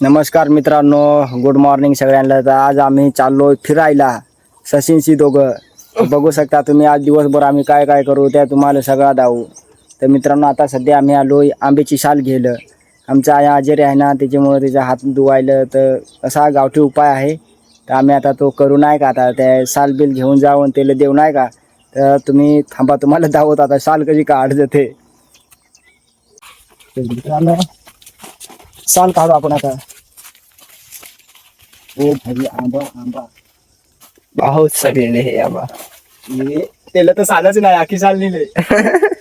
नमस्कार मित्रांनो good morning सगळ्यांना. तर आज आम्ही चाललो फिरायला. सचिनशी दोघं. बघू शकता तुम्ही आज दिवसभर आम्ही काय काय करू त्या तुम्हाला सगळा दावू तर मित्रांनो आता सध्या आम्ही आलो आंब्याची शाल घेलं आमचा आया आजारी आहे ना त्याच्यामुळे त्याचा हात धुवायला तर असा गावठी उपाय आहे. तर आम्ही आता तो करू नाही का? आता त्या साल बिल घेऊन जाऊन त्याला देऊ नाही का? तर तुम्ही थांबा तुम्हाला दावत आता साल कशी काढ जाते तर साल काढू आपण आता. आंबा आंबा बहुत सगळे हे आबा. हे त्याला तर सालच नाही आखी साल लिहिले.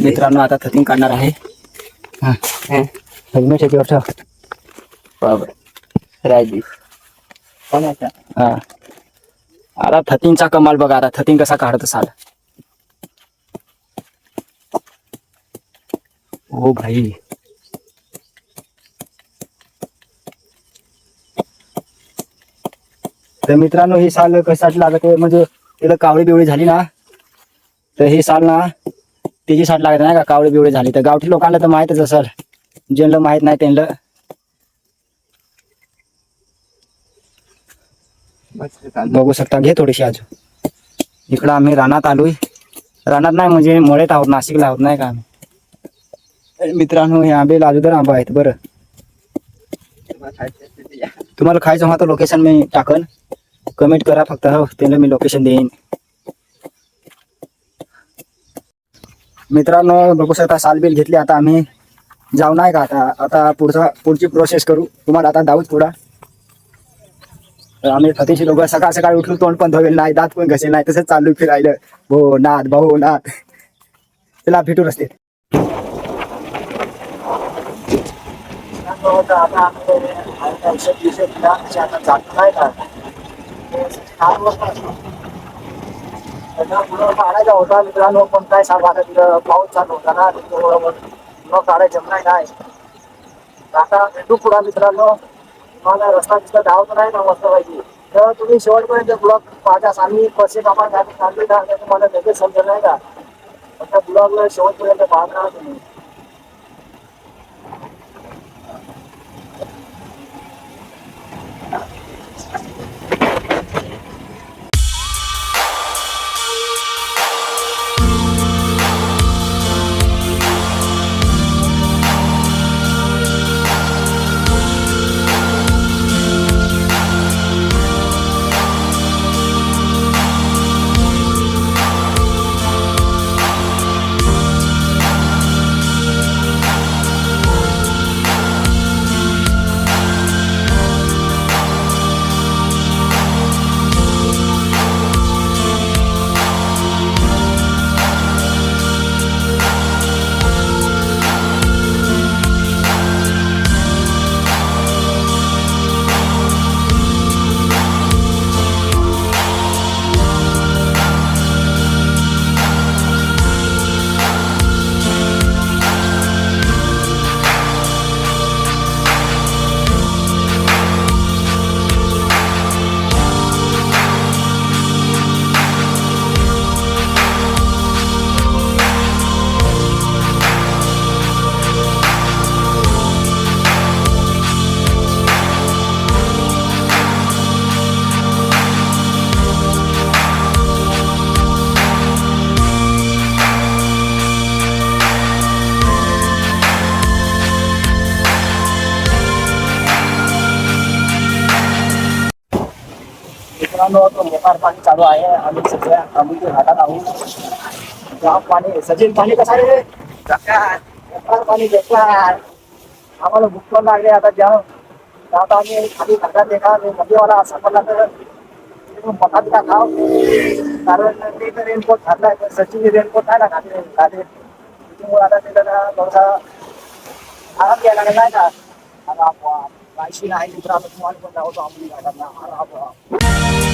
मित्रांनो आता थटिंग काढणार आहे. हा. हेल्मेट याच्यावर ठेव. बाबर राजी हा. आता थटिंगचा कमाल बघा आता थटिंग कसा काढत साल ओ भाई. तर मित्रांनो ही साल कशासाठी लागत म्हणजे तिला कावळी बिवळी झाली ना? तर ही साल ना त्याची साठ लागत नाही का? कावळे बिवळे झाली तर. गावठी लोकांना तर माहीतच असेल. ज्यांना माहीत नाही त्यांना. बघू शकता. घे थोडीशी आज इकडं आम्ही रानात आलोय. रानात नाही म्हणजे मळेत आहोत नाशिकला आहोत नाही का आम्ही? मित्रांनो हे आंबे लाजूदार आंबा आहेत बरं. तुम्हाला खायचं होतं तर लोकेशन मी टाकन. कमेंट करा फक्त हो. त्याला मी लोकेशन देईन. मित्रांनो बघू शकता सालबिल घेतली आता आम्ही जाऊ नाही का आता आता पुढचा पुढची प्रोसेस करू तुम्हाला आता दाऊच पुढा आम्ही फतेशी लोक सकाळ सकाळी उठून तोंड पण धवेल नाही दात पण घसे नाही तसंच चालू फिरायलं हो नाथ भाऊ नाथ त्याला भेटू रस्ते काढायचा होता मित्रांनो पण काय सांगा तिथं पाऊस चालू होता ना त्याच्यामुळं मग काढायचं नाही नाही आता भेटू पुढा मित्रांनो. तुम्हाला रस्ता तिथं धावत नाही ना मस्त पाहिजे तर तुम्ही शेवटपर्यंत ब्लॉग पाहतास आम्ही कसे कामा चालले ना तर तुम्हाला लगेच समजत नाही का? आता ब्लॉग शेवटपर्यंत पाहता तुम्ही. मित्रांनो पाणी चालू आहे. आम्ही सगळ्या आम्ही घाटात आहोत. जाम पाणी सचिन पाणी कसं रे मोकार पाणी बेकार आम्हाला भूक पण लागली आता जाम तर आता आम्ही खाली घाटात देखा नदीवाला असा पडला तर पकात का खाव? कारण ते तर रेनकोट घातलाय पण सचिन रेनकोट नाही ना घातले घातले त्याच्यामुळे आता ते जरा थोडासा आराम घ्यायला लागला नाही का? आता बाप. नाही. आहे आम्ही तुम्हाला पण जाऊ आपण घाटांना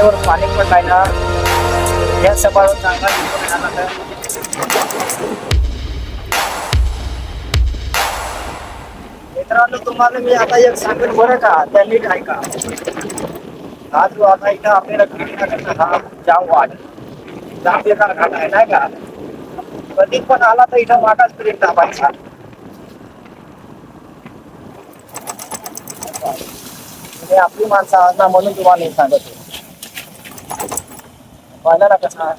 अरे पाणी पण नाही या सभाळून चांगला मित्रांनो तुम्हाला मी आता एक सांगेन बरं का? त्या नीट ऐका. हा जो आता इथं आपल्याला भेटण्याकरता हा जाम वाट जाम बेकार घाट आहे नाही का? कधी पण आला तर इथं वाटाच पर्यंत दाबायचा. आपली माणसं आज ना म्हणून तुम्हाला हे सांगत पाहिलं ना कसा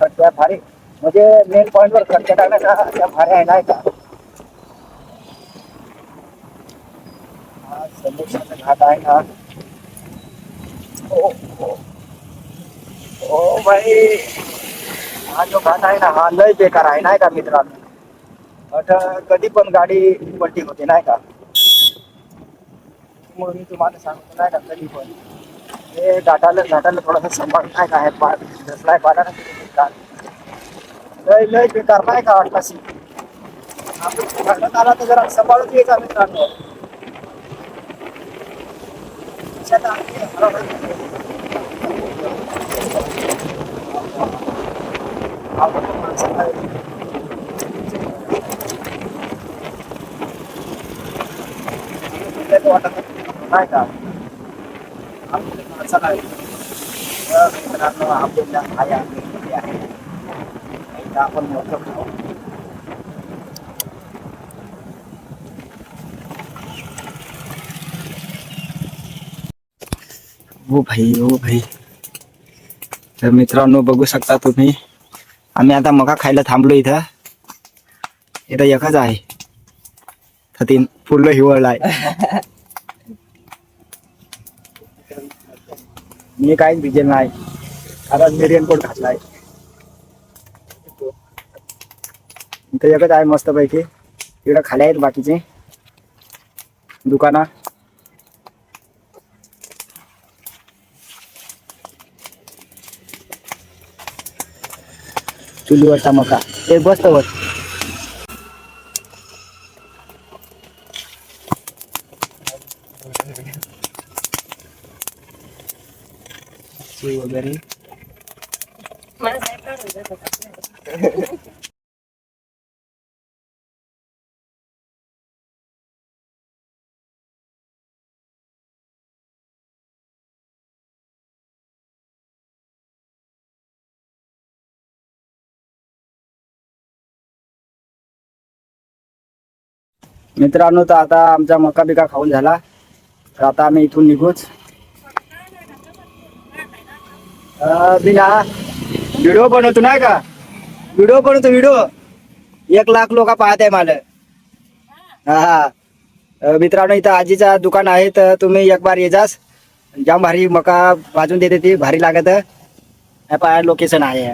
खड्ड्या भारी. म्हणजे मेन पॉईंटवर खड्ड्या टाकण्याचा त्या भारी आहे नाही का हा घाट आहे ना. ओ, ओ. भाई हा जो घाट आहे ना हा लय बेकार आहे नाही का मित्रांनो? कधी पण गाडी पलटी होते नाही का? म्हणून मी तुम्हाला सांगतो नाही का कधी पण. हे घाटाला घाटाला थोडासा सांभाळ. नाही काय आहे? पाठ ना बेकार लय लय बेकार नाही का अट्टाशी आपण घाटात आला तर जरा सांभाळून यायचा मित्रांनो. आपण वाटत नाही का? आहे. मित्रांनो आपल्या आया किती आहे. एकदा आपण मोठं खाऊ हो भाई हो भाई. तर मित्रांनो बघू शकता तुम्ही. आम्ही आता मका खायला थांबलो इथं. इथं एकच आहे. तर तीन फुलं हिवळलाय मी काहीच भिजेल नाही. कारण मी रेनकोट घातलाय. इथं एकच आहे मस्त पैकी इकडं खाली आहेत बाकीचे. दुकाना. चुलीवरचा मका. ते बसतं वर. वगैरे मित्रांनो तर आता आमचा मका बिका खाऊन झाला. तर आता आम्ही इथून निघूच. अं, बिना व्हिडिओ बनवतो नाही का? व्हिडिओ बनवतो व्हिडिओ. एक लाख लोक पाहत आहे मला. हा मित्रांनो इथं आजीचा दुकान आहे तर तुम्ही एक बार ये जास. जाम भारी मका भाजून देते ती भारी लागत. पाया लोकेशन आहे.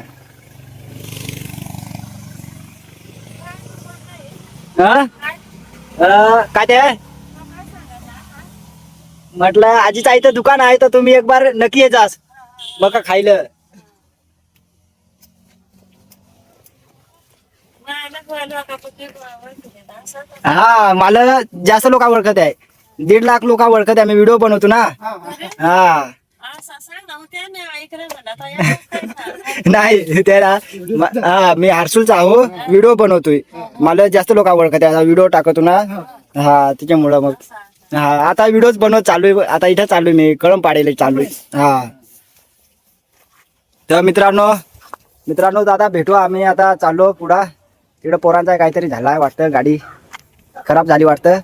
हा? काय ते? म्हटलं आजीचा इथं दुकान आहे तर तुम्ही एक बार नक्की ये जास. मका खायलं. हा मला जास्त लोक ओळखत आहे. दीड लाख लोक ओळखत आहे मी व्हिडिओ बनवतो ना. हा. नाही त्याला हा मी हर्सुलचा आहो व्हिडिओ बनवतोय. मला जास्त लोक ओळखत आहे व्हिडिओ टाकतो ना. हा त्याच्यामुळं मग. हा आता व्हिडिओच बनवत चालू आहे आता इथं चालू आहे मी कळम पाडेल चालू आहे. हा. तर मित्रांनो मित्रांनो दादा भेटू आम्ही आता चाललो पुढा. तिकडं पोरांचा काहीतरी झाला वाटतं गाडी खराब झाली वाटतं.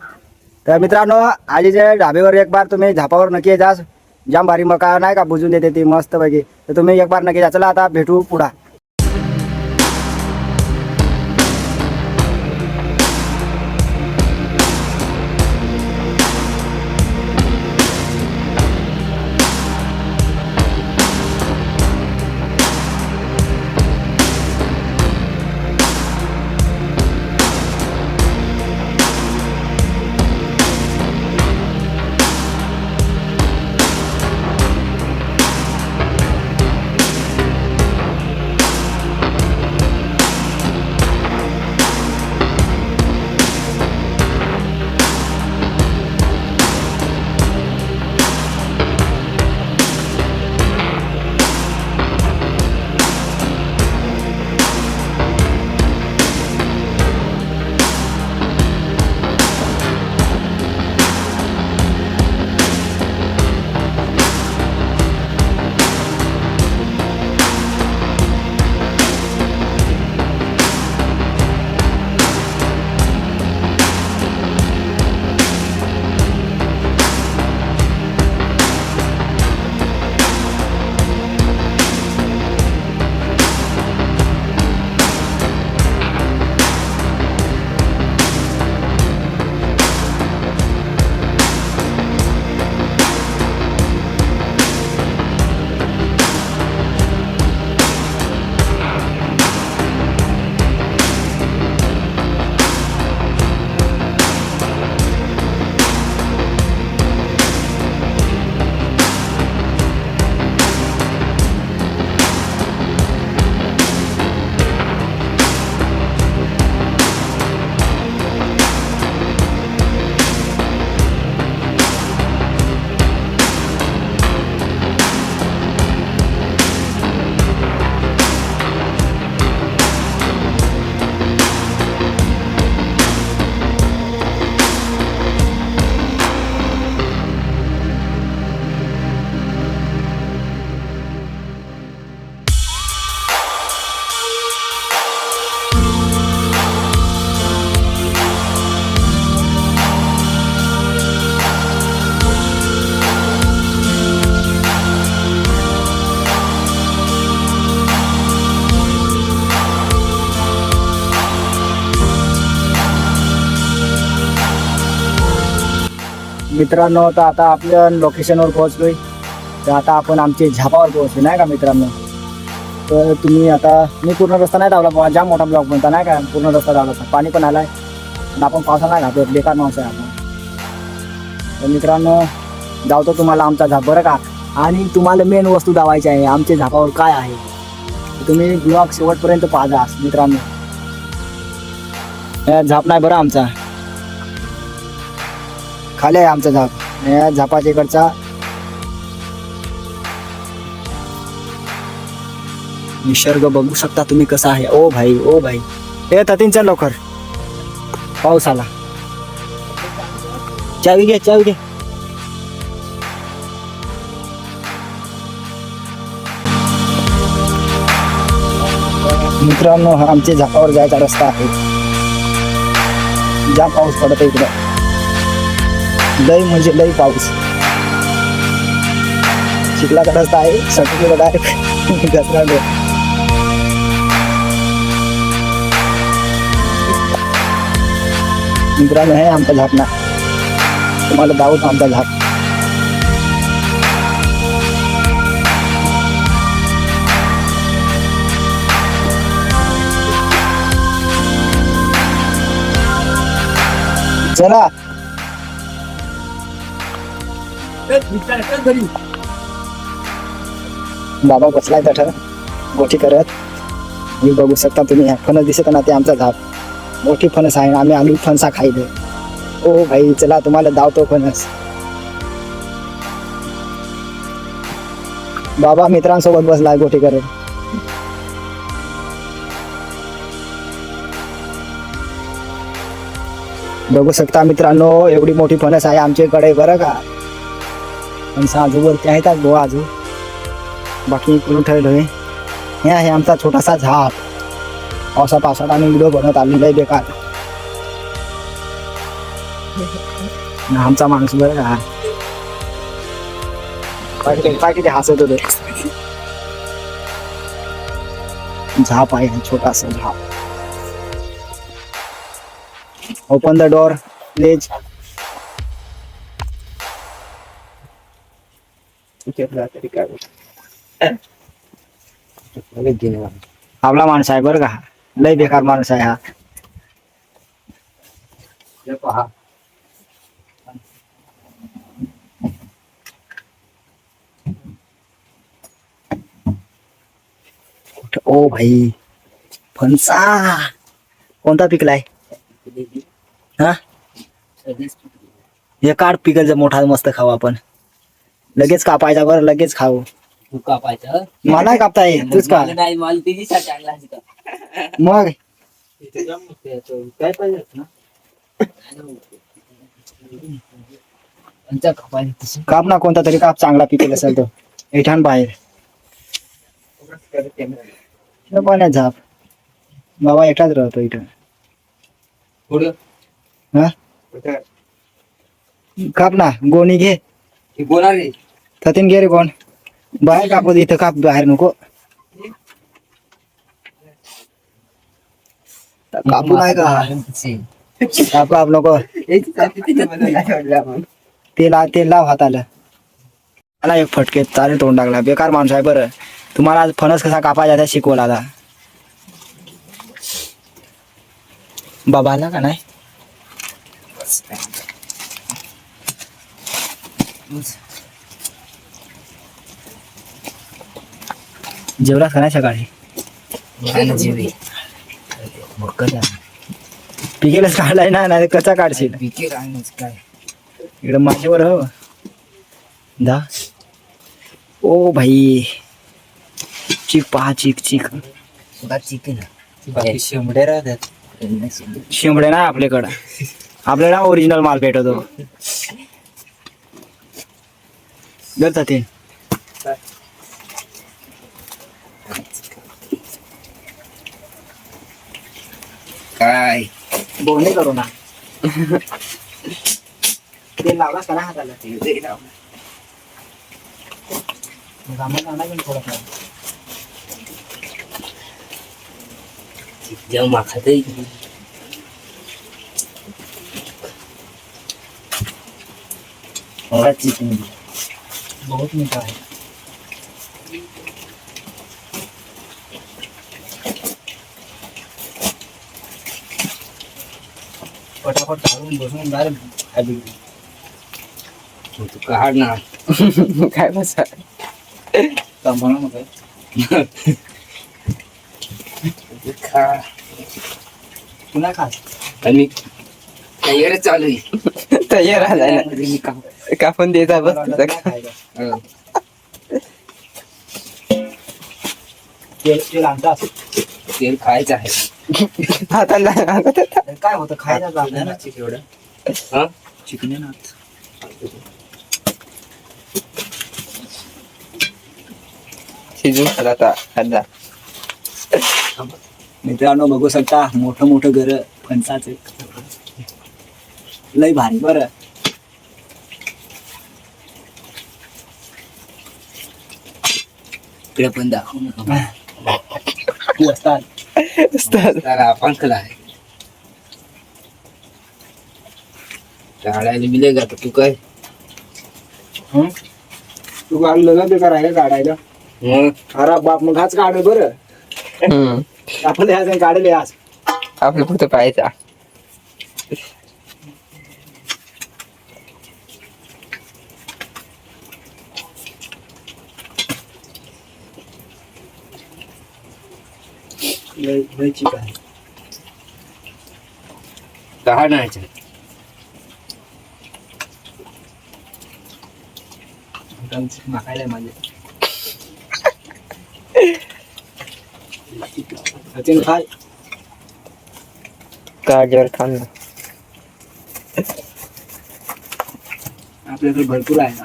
तर मित्रांनो आजीच्या ढाब्यावर एक बार तुम्ही झापावर नक्की जा. जाम भारी मका नाही का बुजून देते ती मस्त पैकी तर तुम्ही एक बार नक्की जा. चला आता भेटू पुढा. मित्रांनो तर आता आपल्या लोकेशनवर पोहोचलोय. तर आता आपण आमचे झापावर पोहोचलो नाही का मित्रांनो? तर तुम्ही आता मी पूर्ण रस्ता नाही धावला बाबा जाम मोठा ब्लॉक म्हणता नाही का? पूर्ण रस्ता धावला पाणी पण आलाय. आणि आपण पावसा नाही घातलो बेकार माणसं आहे आपण. तर मित्रांनो जावतो तुम्हाला आमचा झाप बरं का? आणि तुम्हाला मेन वस्तू दावायची आहे आमच्या झापावर काय आहे? तुम्ही ब्लॉग शेवटपर्यंत पाहा मित्रांनो. हे झाप नाही बरं आमचा. खाली आहे आमचा झाप या झापाच्या इकडचा. निसर्ग बघू शकता तुम्ही कसा आहे. ओ भाई ओ भाई. हे ततींचा चल लवकर. पाऊस आला. चावी घे चावी घे. मित्रांनो हा आमच्या झापावर जायचा रस्ता आहे. ज्या पाऊस पडत आहे इकडं. लय म्हणजे लय पाऊस. चिखलाचा रस्ता आहे सर्टिफिकेट आहे घसरा मित्रांनो आहे आमचा झाप ना. तुम्हाला दावत आमचा झाप चला. बाबा बसलाय तठ. गोठी करत. मी बघू शकता तुम्ही फणस दिसत ना ते आमचा झाप मोठी फणस आहे आम्ही आलू फणसा खायले. ओ भाई चला तुम्हाला दावतो फणस. बाबा मित्रांसोबत बसलाय गोठी करत. बघू शकता मित्रांनो एवढी मोठी फणस आहे आमच्याकडे बरं का? फणस आजूवरती आहेत आज गोवा आजू बाकी करून आहे हे आहे आमचा छोटासा झाप. पावसा पावसात आम्ही व्हिडिओ बनवत आलेला आहे बेकार. आमचा माणूस बरं का. काय किती- हसत होते. झाप आहे छोटासा झाप. ओपन द डोर प्लीज आपला माणूस आहे बरं का? लय बेकार माणूस आहे हा. ओ भाई फणसा. कोणता पिकलाय? हा हे? काढ पिकल मोठा मस्त खाऊ आपण. लगेच कापायचा बरं लगेच खाऊ. तू कापायचं? मला नाही कापता येत तूच का मला नाही मला तिच्यासाठी आणला मग? काय पाहिजे ना? पंचा कापायचं तसं? काप ना कोणता तरी काप चांगला पिकेल असेल तो. एठाण बाहेर. पण आहे झाप. बाबा एकटाच राहतो इथं. पुढं? हा? काप ना गोणी घे. हे रे. सतीन गेरे कोण बाहेर कापू दे, इथं काप बाहेर नको कापू नाही का काप काप नको तेला तेल लाव हाताला मला एक फटके चालेल तोंड टाकला बेकार माणूस आहे बरं तुम्हाला आज फणस कसा कापायचा त्या शिकवला आता बाबा आला का नाही जेवलास का नाही सकाळी? पिकेलच काढलाय ना नाही कसा काढशील? इकडं माझ्यावर हो. दा. ओ भाई. चिक पहा चिक चिक. शेंबडे राहतात. शिंबडे ना आपल्याकडं. आपल्याला ओरिजिनल माल भेटतो जर ते काय बोलणे करू ना ते लावलास का ना हाताला मग आम्हाला आणा घेऊन थोडंफार. जेव्हा खाते बहुत मीठा है पटापट काढून बसून डायरेक्ट काढ ना. काय बसा म्हणा मग खा. पुन्हा खा. आणि तयार चालू आहे. तयार आलाय ना. कापून देता बस. हं. तेल तेल आणता असं. तेल खायचं आहे. काय होतं? खायला लागलं ना. हा? चिकने ना शिजून खाला आता खाल्ला मित्रांनो बघू शकता मोठं मोठं घर फणसाचे लय भारी बरं. इकडे पण दाखवू नका तू असतात आपण खला आहे काढायला बिले का तू काय? हं? तू काढलं ना बेकार आहे का काढायला. मग? अरे बाप मग हाच काढ बरं. आपण ह्याच काढले आज. आपलं फक्त पाहायचा. लय दहा नाही मागायला माझे. खाय. गाजर खाल्लं आपल्याकडे भरपूर आहे ना.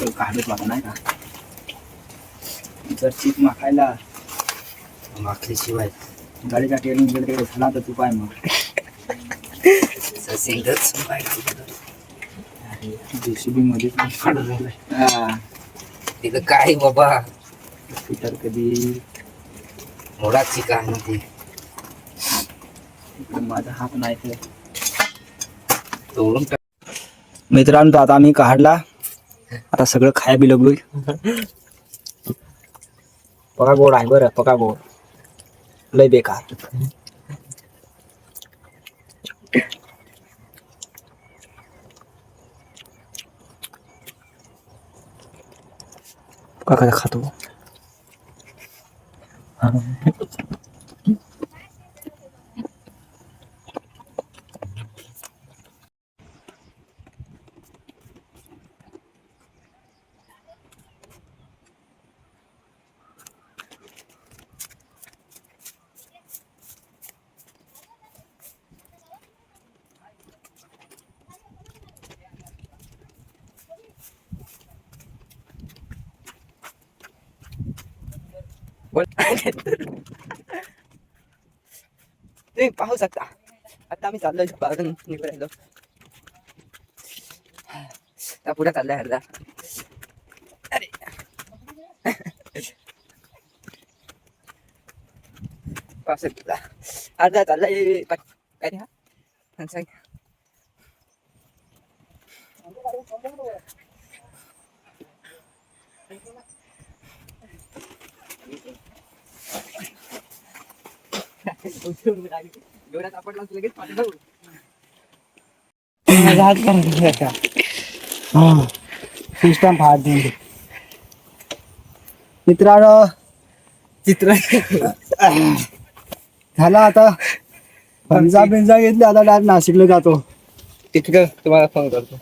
तर काढत मला नाही का? जर चीक माखायला. माखली शिवाय गाडीचा टेरिंग झाला तर तू पाय मग? जेसीबी मध्ये हा तिथं काय बाबा? पिटर कधी मोडाची काय नव्हती माझा हात नाही तर तोडून मित्रांनो आता आम्ही काढला. आता सगळं खाया बी लागलोय. पका गोड आहे बरं पका गोड लय बेकार. バかと思っ。あの तुम्ही पाहू शकता आता आम्ही चाललोय बाहेरून निघायलो त्या पुढे चाललाय अर्धा अरे पाहू शकता अर्धा चाललाय पाच काय रे हा हा, सांग. आपटला की लगेच पाणी जाऊ. सिस्टम फार दे मित्रांनो चित्र झाला आता पंजा बिंजा घेतली आता डायरेक्ट नाशिकला जातो तिकडं तुम्हाला फोन करतो.